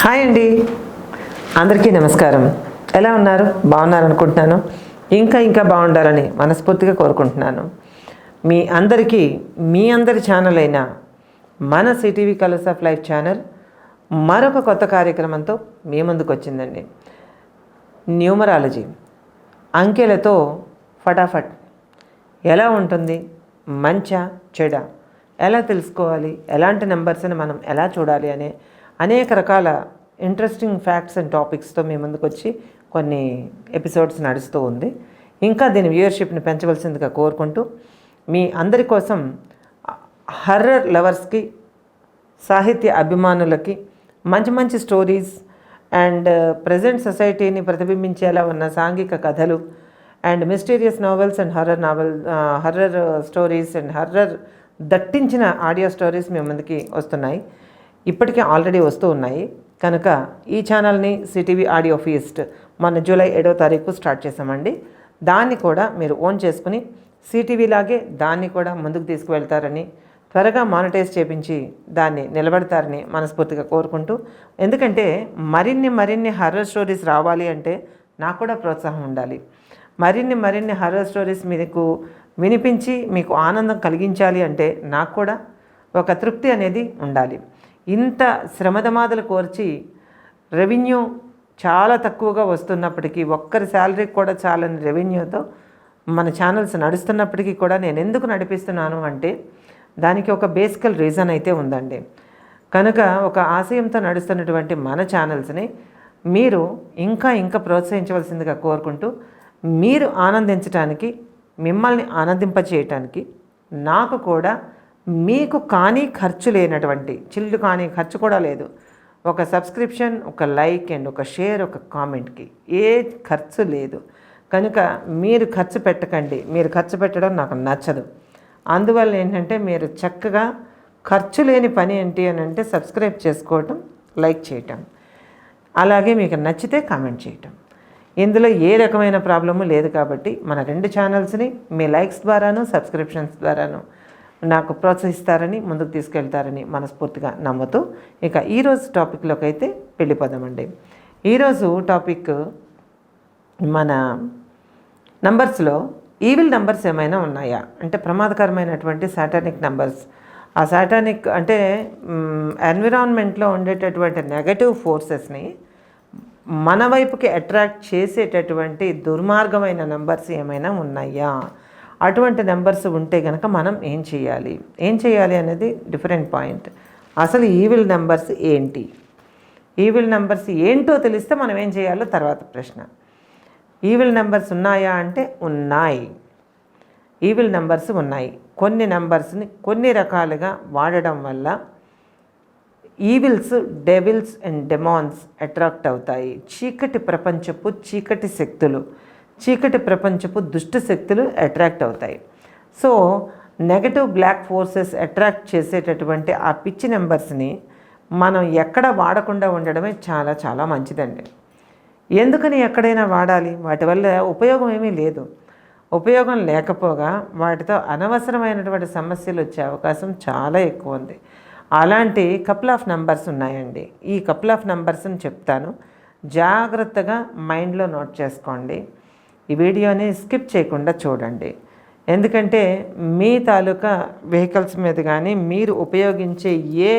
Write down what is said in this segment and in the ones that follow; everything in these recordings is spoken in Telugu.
హాయ్ అండి. అందరికీ నమస్కారం. ఎలా ఉన్నారు? బాగున్నారు అనుకుంటున్నాను ఇంకా ఇంకా బాగుండాలని మనస్ఫూర్తిగా కోరుకుంటున్నాను. మీ అందరికీ మీ అందరి ఛానల్ అయిన మన CTV colours of life channel మరొక కొత్త కార్యక్రమంతో మీ ముందుకు వచ్చిందండి. న్యూమరాలజీ అంకెలతో ఫటాఫట్. ఎలా ఉంటుంది? మంచా? చెడ? ఎలా తెలుసుకోవాలి? ఎలాంటి నెంబర్స్ని మనం ఎలా చూడాలి అనే అనేక రకాల ఇంట్రెస్టింగ్ ఫ్యాక్ట్స్ అండ్ టాపిక్స్తో మీ ముందుకు వచ్చి కొన్ని ఎపిసోడ్స్ నడుస్తూ ఉంది. ఇంకా దీని వ్యూయర్షిప్ని పెంచవలసిందిగా కోరుకుంటూ మీ అందరి కోసం హర్రర్ లవర్స్కి సాహిత్య అభిమానులకి మంచి మంచి స్టోరీస్ అండ్ ప్రజెంట్ సొసైటీని ప్రతిబింబించేలా ఉన్న సాంఘిక కథలు and mysterious novels and horror novel horror stories and horror దట్టించిన audio stories మీ ముందుకి వస్తున్నాయి. ఇప్పటికే ఆల్రెడీ వస్తూ ఉన్నాయి. కనుక ఈ ఛానల్ని సిటీవీ ఆడియో ఫీస్ట్ మన జూలై ఏడో తారీఖు స్టార్ట్ చేసామండి దాన్ని కూడా మీరు ఓన్ చేసుకుని సిటీవీ లాగే దాన్ని కూడా ముందుకు తీసుకువెళ్తారని త్వరగా మానిటైజ్ చేపించి దాన్ని నిలబెడతారని మనస్ఫూర్తిగా కోరుకుంటూ ఎందుకంటే మరిన్ని మరిన్ని హర్రర్ స్టోరీస్ రావాలి అంటే నాకు కూడా ప్రోత్సాహం ఉండాలి. మరిన్ని మరిన్ని హర్రర్ స్టోరీస్ మీకు వినిపించి మీకు ఆనందం కలిగించాలి అంటే నాకు కూడా ఒక తృప్తి అనేది ఉండాలి. ఇంత శ్రమదమాదలు కోర్చి రెవెన్యూ చాలా తక్కువగా వస్తున్నప్పటికీ ఒక్కరి శాలరీకి కూడా చాలని రెవెన్యూతో మన ఛానల్స్ నడుస్తున్నప్పటికీ కూడా నేను ఎందుకు నడిపిస్తున్నాను అంటే దానికి ఒక బేసికల్ రీజన్ అయితే ఉందండి. కనుక ఒక ఆశయంతో నడుస్తున్నటువంటి మన ఛానల్స్ని మీరు ఇంకా ఇంకా ప్రోత్సహించవలసిందిగా కోరుకుంటూ మీరు ఆనందించడానికి మిమ్మల్ని ఆనందింపచేయటానికి నాకు కూడా మీకు కానీ ఖర్చు లేనటువంటి చిల్లు కానీ ఖర్చు కూడా లేదు. ఒక సబ్స్క్రిప్షన్ ఒక లైక్ అండ్ ఒక షేర్ ఒక కామెంట్కి ఏ ఖర్చు లేదు. కనుక మీరు ఖర్చు పెట్టకండి. మీరు ఖర్చు పెట్టడం నాకు నచ్చదు. అందువల్ల ఏంటంటే మీరు చక్కగా ఖర్చు లేని పని ఏంటి అని అంటే సబ్స్క్రైబ్ చేసుకోవటం లైక్ చేయటం. అలాగే మీకు నచ్చితే కామెంట్ చేయటం. ఇందులో ఏ రకమైన ప్రాబ్లము లేదు కాబట్టి మన రెండు ఛానల్స్ని మీ లైక్స్ ద్వారాను సబ్స్క్రిప్షన్స్ ద్వారాను నాకు ప్రోత్సహిస్తారని ముందుకు తీసుకెళ్తారని మనస్ఫూర్తిగా నమ్ముతూ ఇక ఈరోజు టాపిక్లోకి అయితే వెళ్ళిపోదామండి ఈరోజు టాపిక్ మన నంబర్స్లో ఈవిల్ నంబర్స్ ఏమైనా ఉన్నాయా? అంటే ప్రమాదకరమైనటువంటి సాటానిక్ నంబర్స్ ఆ సాటానిక్ అంటే ఎన్విరాన్మెంట్లో ఉండేటటువంటి నెగటివ్ ఫోర్సెస్ని మన వైపుకి అట్రాక్ట్ చేసేటటువంటి దుర్మార్గమైన నంబర్స్ ఏమైనా ఉన్నాయా? అటువంటి నెంబర్స్ ఉంటే కనుక మనం ఏం చేయాలి? ఏం చేయాలి అనేది డిఫరెంట్ పాయింట్. అసలు ఈవిల్ నెంబర్స్ ఏంటి? ఈవిల్ నెంబర్స్ ఏంటో తెలిస్తే మనం ఏం చేయాలో తర్వాత ప్రశ్న. ఈవిల్ నెంబర్స్ ఉన్నాయా అంటే ఉన్నాయి. ఈవిల్ నెంబర్స్ ఉన్నాయి. కొన్ని నెంబర్స్ని కొన్ని రకాలుగా వాడడం వల్ల evils devils and demons attract అవుతాయి. చీకటి ప్రపంచపు చీకటి శక్తులు. చీకటి ప్రపంచపు దుష్ట శక్తులు అట్రాక్ట్ అవుతాయి. So negative black forces attract చేసేటటువంటి ఆ పిచ్చి నెంబర్స్ని మనం ఎక్కడ వాడకుండా ఉండడమే చాలా చాలా మంచిదండి. ఎందుకని ఎక్కడైనా వాడాలి? వాటి వల్ల ఉపయోగం ఏమీ లేదు. ఉపయోగం లేకపోగా వాటితో అనవసరమైనటువంటి సమస్యలు వచ్చే అవకాశం చాలా ఎక్కువ ఉంది. అలాంటి కపుల్ ఆఫ్ నెంబర్స్ ఉన్నాయండి. ఈ కపుల్ ఆఫ్ నెంబర్స్ని చెప్తాను. జాగ్రత్తగా మైండ్లో నోట్ చేసుకోండి. ఈ వీడియోని స్కిప్ చేయకుండా చూడండి. ఎందుకంటే మీ తాలూకా వెహికల్స్ మీద కానీ మీరు ఉపయోగించే ఏ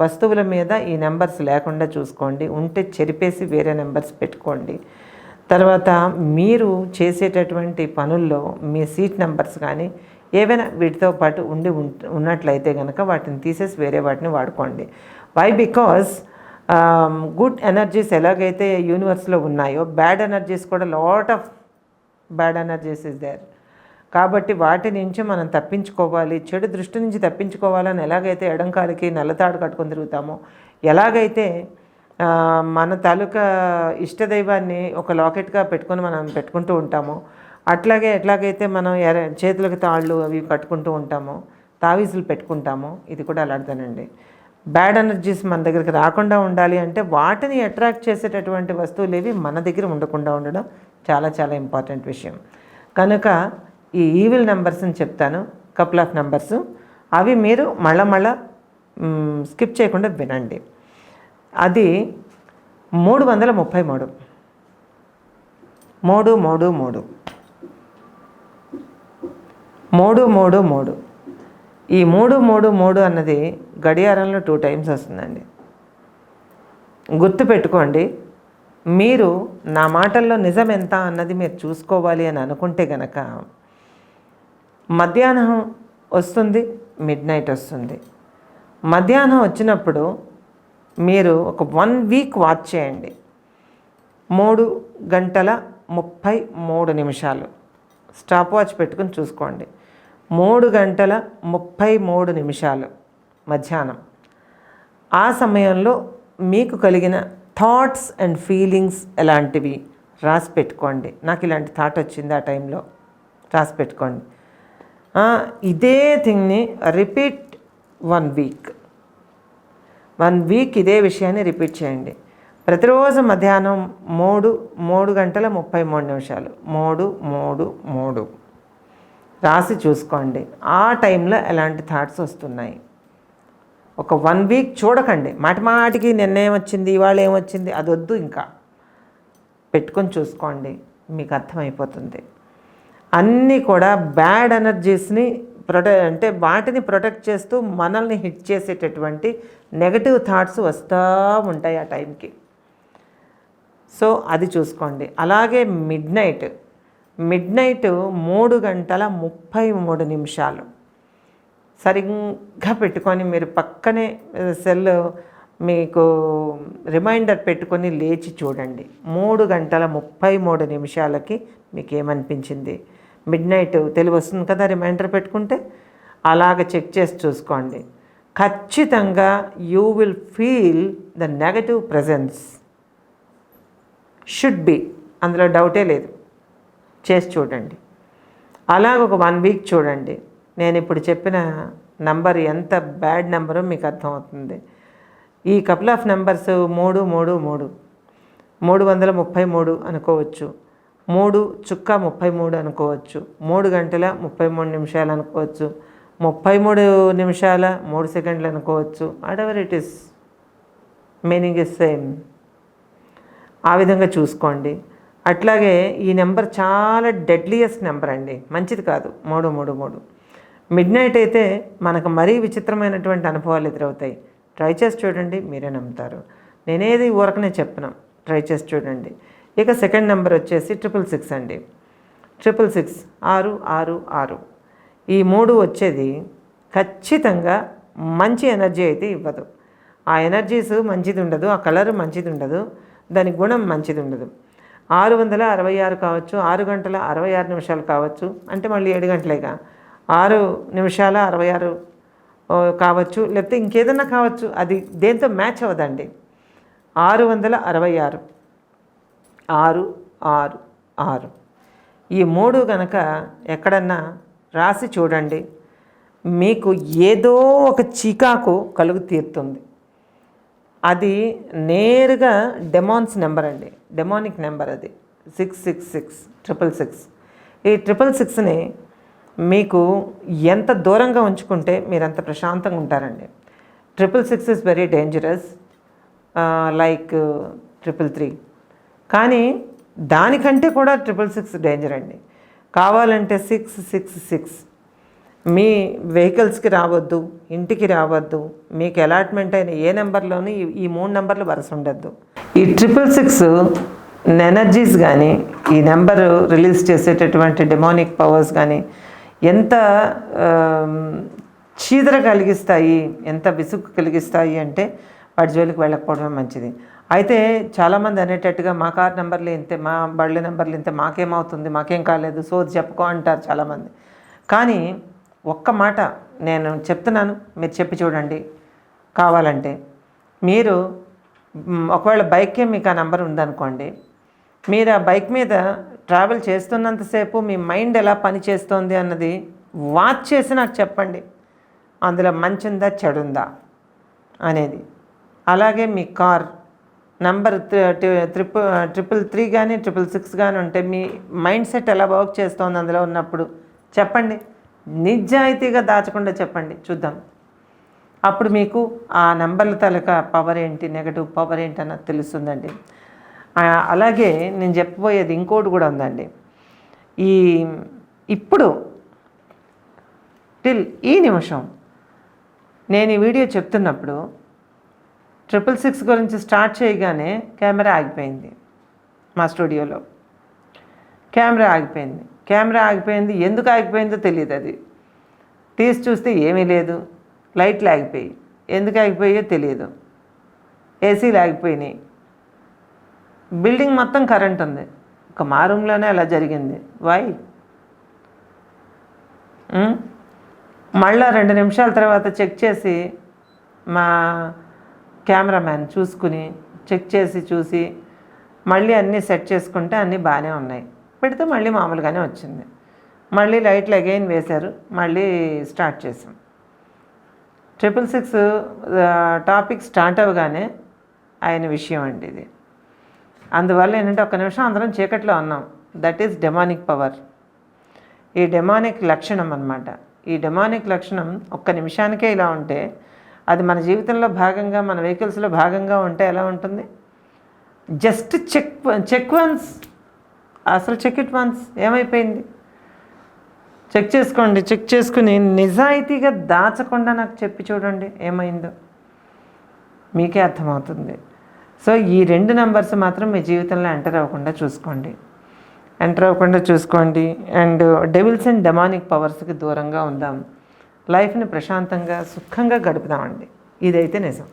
వస్తువుల మీద ఈ నెంబర్స్ లేకుండా చూసుకోండి. ఉంటే చెరిపేసి వేరే నెంబర్స్ పెట్టుకోండి. తర్వాత మీరు చేసేటటువంటి పనుల్లో మీ సీట్ నెంబర్స్ కానీ ఏవైనా వీటితో పాటు ఉండి ఉన్నట్లయితే కనుక వాటిని తీసేసి వేరే వాటిని వాడుకోండి. వై బికాస్ గుడ్ ఎనర్జీస్ ఎలాగైతే యూనివర్స్లో ఉన్నాయో బ్యాడ్ ఎనర్జీస్ కూడా lot of bad energies is there కాబట్టి వాటి నుంచి మనం తప్పించుకోవాలి చెడు దృష్టి నుంచి తప్పించుకోవాలని ఎలాగైతే ఎడంకాలికి నల్లతాడు కట్టుకొని తిరుగుతామో ఎలాగైతే మన తాలూకా ఇష్టదైవాన్ని ఒక లాకెట్గా పెట్టుకొని మనం పెట్టుకుంటూ ఉంటామో అట్లాగే ఎట్లాగైతే మనం ఎర చేతులకు తాళ్ళు అవి కట్టుకుంటూ ఉంటామో తావీజులు పెట్టుకుంటామో ఇది కూడా అలాంటిదేనండి. బ్యాడ్ ఎనర్జీస్ మన దగ్గరికి రాకుండా ఉండాలి అంటే వాటిని అట్రాక్ట్ చేసేటటువంటి వస్తువులు ఏవి మన దగ్గర ఉండకుండా ఉండడం చాలా చాలా ఇంపార్టెంట్ విషయం. కనుక ఈ ఈవిల్ నెంబర్స్ని చెప్తాను కపుల్ ఆఫ్ నెంబర్స్. అవి మీరు మళ్ళా మళ్ళా స్కిప్ చేయకుండా వినండి. అది మూడు వందల ముప్పై మూడు. మూడు మూడు మూడు. మూడు మూడు మూడు. ఈ మూడు మూడు మూడు అన్నది గడియారంలో టూ టైమ్స్ వస్తుందండి. గుర్తు పెట్టుకోండి మీరు నా మాటల్లో నిజం ఎంత అన్నది మీరు చూసుకోవాలి అని అనుకుంటే గనక మధ్యాహ్నం వస్తుంది మిడ్ నైట్ వస్తుంది. మధ్యాహ్నం వచ్చినప్పుడు మీరు ఒక వన్ వీక్ వాచ్ చేయండి. మూడు గంటల ముప్పై మూడు నిమిషాలు. స్టాప్ వాచ్ పెట్టుకుని చూసుకోండి. మూడు గంటల ముప్పై మూడు నిమిషాలు మధ్యాహ్నం. ఆ సమయంలో మీకు కలిగిన థాట్స్ అండ్ ఫీలింగ్స్ ఎలాంటివి? రాసి పెట్టుకోండి. నాకు ఇలాంటి థాట్ వచ్చింది ఆ టైంలో. రాసి పెట్టుకోండి. ఇదే థింగ్ని repeat one week. One week ఇదే విషయాన్ని రిపీట్ చేయండి. ప్రతిరోజు మధ్యాహ్నం మూడు మూడు గంటల ముప్పై మూడు నిమిషాలు. మూడు మూడు మూడు. రాసి చూసుకోండి. ఆ టైంలో ఎలాంటి థాట్స్ వస్తున్నాయి? ఒక వన్ వీక్ చూడకండి. మాటిమాటికి నిన్న ఏమొచ్చింది ఇవాళ ఏమొచ్చింది అది వద్దు ఇంకా. పెట్టుకొని చూసుకోండి మీకు అర్థమైపోతుంది. అన్నీ కూడా బ్యాడ్ ఎనర్జీస్ని ప్రొటె అంటే వాటిని ప్రొటెక్ట్ చేస్తూ మనల్ని హిట్ చేసేటటువంటి నెగటివ్ థాట్స్ వస్తూ ఉంటాయి ఆ టైంకి సో అది చూసుకోండి. అలాగే మిడ్ నైట్ మిడ్ నైట్ మూడు గంటల ముప్పై మూడు నిమిషాలు. సరిగ్గా పెట్టుకొని మీరు పక్కనే సెల్ మీకు రిమైండర్ పెట్టుకొని లేచి చూడండి. మూడు గంటల ముప్పై మూడు నిమిషాలకి మీకు ఏమనిపించింది మిడ్ నైట్ తెలివి వస్తుంది కదా రిమైండర్ పెట్టుకుంటే? అలాగ చెక్ చేసి చూసుకోండి. ఖచ్చితంగా you will feel the negative presence should be. అందులో డౌటే లేదు. చేసి చూడండి. అలాగ ఒక వన్ వీక్ చూడండి. నేను ఇప్పుడు చెప్పిన నంబర్ ఎంత బ్యాడ్ నెంబరో మీకు అర్థమవుతుంది. ఈ కపుల్ ఆఫ్ నెంబర్స్ మూడు మూడు మూడు. మూడు వందల ముప్పై మూడు అనుకోవచ్చు. మూడు చుక్క ముప్పై మూడు అనుకోవచ్చు. మూడు గంటల ముప్పై మూడు నిమిషాలు అనుకోవచ్చు. ముప్పై మూడు నిమిషాల మూడు సెకండ్లు అనుకోవచ్చు. Whatever it is meaning is same ఆ విధంగా చూసుకోండి. అట్లాగే ఈ నెంబర్ చాలా డెడ్లియస్ట్ నెంబర్ అండి. మంచిది కాదు. మూడు మూడు మూడు. మిడ్ నైట్ అయితే మనకు మరీ విచిత్రమైనటువంటి అనుభవాలు ఎదురవుతాయి. ట్రై చేసి చూడండి మీరే నమ్ముతారు. నేనేది ఊరకనే చెప్పను. ట్రై చేసి చూడండి. ఇక సెకండ్ నెంబర్ వచ్చేసి ట్రిపుల్ సిక్స్ అండి. ట్రిపుల్ సిక్స్ ఆరు ఆరు ఆరు. ఈ మూడు వచ్చేది ఖచ్చితంగా మంచి ఎనర్జీ అయితే ఇవ్వదు. ఆ ఎనర్జీస్ మంచిది ఉండదు ఆ కలర్ మంచిది ఉండదు దాని గుణం మంచిది ఉండదు. ఆరు వందల అరవై ఆరు కావచ్చు ఆరు గంటల అరవై ఆరు నిమిషాలు కావచ్చు అంటే మళ్ళీ ఏడు గంటలేగా. ఆరు నిమిషాల అరవై ఆరు కావచ్చు. లేకపోతే ఇంకేదన్నా కావచ్చు. అది దేంతో మ్యాచ్ అవ్వదండి. ఆరు వందల అరవై ఆరు. ఆరు ఆరు ఆరు. ఈ మూడు గనక ఎక్కడన్నా రాసి చూడండి. మీకు ఏదో ఒక చికాకు కలుగు తీరుతుంది. అది నేరుగా డెమాన్స్ నెంబర్ అండి. డెమానిక్ నెంబర్ అది. Six six six triple six. ఈ ట్రిపుల్ సిక్స్ని మీకు ఎంత దూరంగా ఉంచుకుంటే మీరు అంత ప్రశాంతంగా ఉంటారండి. Triple six is very dangerous like triple three. కానీ దానికంటే కూడా ట్రిపుల్ సిక్స్ డేంజర్ అండి. కావాలంటే సిక్స్ సిక్స్ సిక్స్. మీ వెహికల్స్కి రావద్దు ఇంటికి రావద్దు మీకు అలాట్మెంట్ అయిన ఏ నెంబర్లోనూ ఈ- ఈ మూడు నెంబర్లు వరుస ఉండద్దు. ఈ ట్రిపుల్ సిక్స్ ఎనర్జీస్ కానీ ఈ నెంబర్ రిలీజ్ చేసేటటువంటి డెమోనిక్ పవర్స్ కానీ ఎంత చీదర కలిగిస్తాయి ఎంత విసుగు కలిగిస్తాయి అంటే వాటి జోలికి వెళ్ళకపోవడమే మంచిది. అయితే చాలామంది అనేటట్టుగా మా కార్ నెంబర్లు ఇంతే మా బళ్ళ నెంబర్లు ఇంతే మాకేమవుతుంది మాకేం కాలేదు సో చెప్పుకో అంటారు చాలామంది. కానీ ఒక్క మాట నేను చెప్తున్నాను మీరు చెప్పి చూడండి. కావాలంటే మీరు ఒకవేళ బైకే మీకు ఆ నెంబర్ ఉందనుకోండి మీరు ఆ బైక్ మీద ట్రావెల్ చేస్తున్నంతసేపు మీ మైండ్ ఎలా పనిచేస్తోంది అన్నది వాచ్ చేసి నాకు చెప్పండి. అందులో మంచి ఉందా చెడుందా అనేది. అలాగే మీ car number triple triple three కానీ ట్రిపుల్ సిక్స్ కానీ ఉంటే మీ మైండ్ సెట్ ఎలా వర్క్ చేస్తోంది అందులో ఉన్నప్పుడు చెప్పండి. నిజాయితీగా దాచకుండా చెప్పండి. చూద్దాం. అప్పుడు మీకు ఆ నెంబర్ల తాలూకా పవర్ ఏంటి నెగటివ్ పవర్ ఏంటి అన్నది తెలుస్తుందండి. అలాగే నేను చెప్పబోయేది ఇంకోటి కూడా ఉందండి. ఈ ఇప్పుడు టిల్ ఈ నిమిషం నేను ఈ వీడియో చెప్తున్నప్పుడు ట్రిపుల్ సిక్స్ గురించి స్టార్ట్ చేయగానే కెమెరా ఆగిపోయింది మా స్టూడియోలో. కెమెరా ఆగిపోయింది. కెమెరా ఆగిపోయింది. ఎందుకు ఆగిపోయిందో తెలియదు అది. తీసి చూస్తే ఏమీ లేదు. లైట్లు ఆగిపోయి ఎందుకు ఆగిపోయాయో తెలియదు. ఏసీలు ఆగిపోయినాయి. బిల్డింగ్ మొత్తం కరెంట్ ఉంది. ఒక మారూమ్లోనే అలా జరిగింది. వై మళ్ళా రెండు నిమిషాల తర్వాత చెక్ చేసి మా కెమెరామ్యాన్ చూసుకుని చెక్ చేసి చూసి మళ్ళీ అన్నీ సెట్ చేసుకుంటే అన్నీ బాగానే ఉన్నాయి. పెడితే మళ్ళీ మామూలుగానే వచ్చింది. మళ్ళీ లైట్లు అగైన్ వేశారు. మళ్ళీ స్టార్ట్ చేసాం ట్రిపుల్ సిక్స్ టాపిక్ స్టార్ట్ అవ్వగానే ఆయన విషయం అండి ఇది. అందువల్ల ఏంటంటే ఒక్క నిమిషం అందరం చీకట్లో ఉన్నాం. దట్ ఈస్ డెమానిక్ పవర్ ఈ డెమానిక్ లక్షణం అనమాట ఈ డెమానిక్ లక్షణం ఒక్క నిమిషానికే ఇలా ఉంటే అది మన జీవితంలో భాగంగా మన వెహికల్స్లో భాగంగా ఉంటే ఎలా ఉంటుంది? జస్ట్ చెక్ చెక్ వన్స్ అసలు చెక్ ఇట్ వన్స్ ఏమైపోయింది? చెక్ చేసుకోండి చెక్ చేసుకుని నిజాయితీగా దాచకుండా నాకు చెప్పి చూడండి. ఏమైందో? మీకే అర్థమవుతుంది. సో ఈ రెండు నెంబర్స్ మాత్రం మీ జీవితంలో ఎంటర్ అవ్వకుండా చూసుకోండి. ఎంటర్ అవ్వకుండా చూసుకోండి. అండ్ డెవిల్స్ అండ్ డెమానిక్ పవర్స్కి దూరంగా ఉందాం. లైఫ్ని ప్రశాంతంగా సుఖంగా గడుపుదామండి. ఇదైతే నిజం.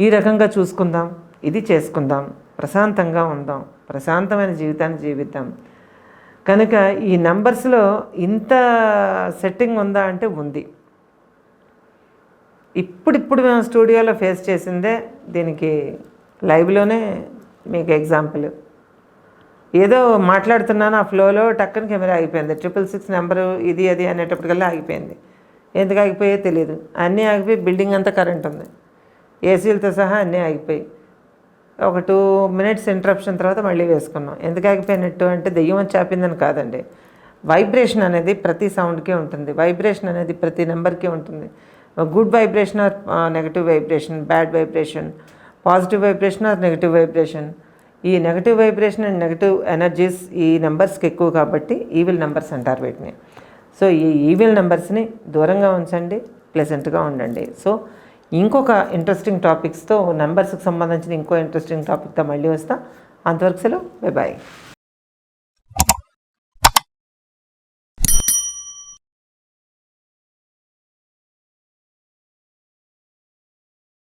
ఈ రకంగా చూసుకుందాం. ఇది చేసుకుందాం. ప్రశాంతంగా ఉందాం. ప్రశాంతమైన జీవితాన్ని జీవిద్దాం. కనుక ఈ నంబర్స్లో ఇంత సెట్టింగ్ ఉందా అంటే ఉంది. ఇప్పుడిప్పుడు మేము స్టూడియోలో ఫేస్ చేసిందే దీనికి లైవ్లోనే మీకు ఎగ్జాంపుల్. ఏదో మాట్లాడుతున్నాను ఆ ఫ్లోలో టక్కన కెమెరా ఆగిపోయింది. ట్రిపుల్ సిక్స్ నెంబరు ఇది అది అనేటప్పటికల్లా ఆగిపోయింది. ఎందుకు ఆగిపోయే తెలియదు అన్నీ ఆగిపోయి బిల్డింగ్ అంతా కరెంట్ ఉంది. ఏసీలతో సహా అన్నీ ఆగిపోయి. ఒక టూ మినిట్స్ ఇంటరప్షన్ తర్వాత మళ్ళీ వేసుకున్నాం. ఎందుకు ఆగిపోయినట్టు అంటే దెయ్యం చాపిందని కాదండి. వైబ్రేషన్ అనేది ప్రతి సౌండ్కి ఉంటుంది. వైబ్రేషన్ అనేది ప్రతి నెంబర్కి ఉంటుంది. Good vibration or negative vibration bad vibration positive vibration or negative vibration. ఈ negative vibration and negative energies ఈ నెంబర్స్కి ఎక్కువ కాబట్టి ఈవిల్ నెంబర్స్ అంటారు వీటిని. సో ఈ ఈవిల్ నెంబర్స్ని దూరంగా ఉంచండి ప్లెజెంట్గా ఉండండి. సో ఇంకొక ఇంట్రెస్టింగ్ టాపిక్స్తో నెంబర్స్కి సంబంధించిన ఇంకో ఇంట్రెస్టింగ్ టాపిక్తో మళ్ళీ వస్తా. అంతవరకు సెలవు. Bye bye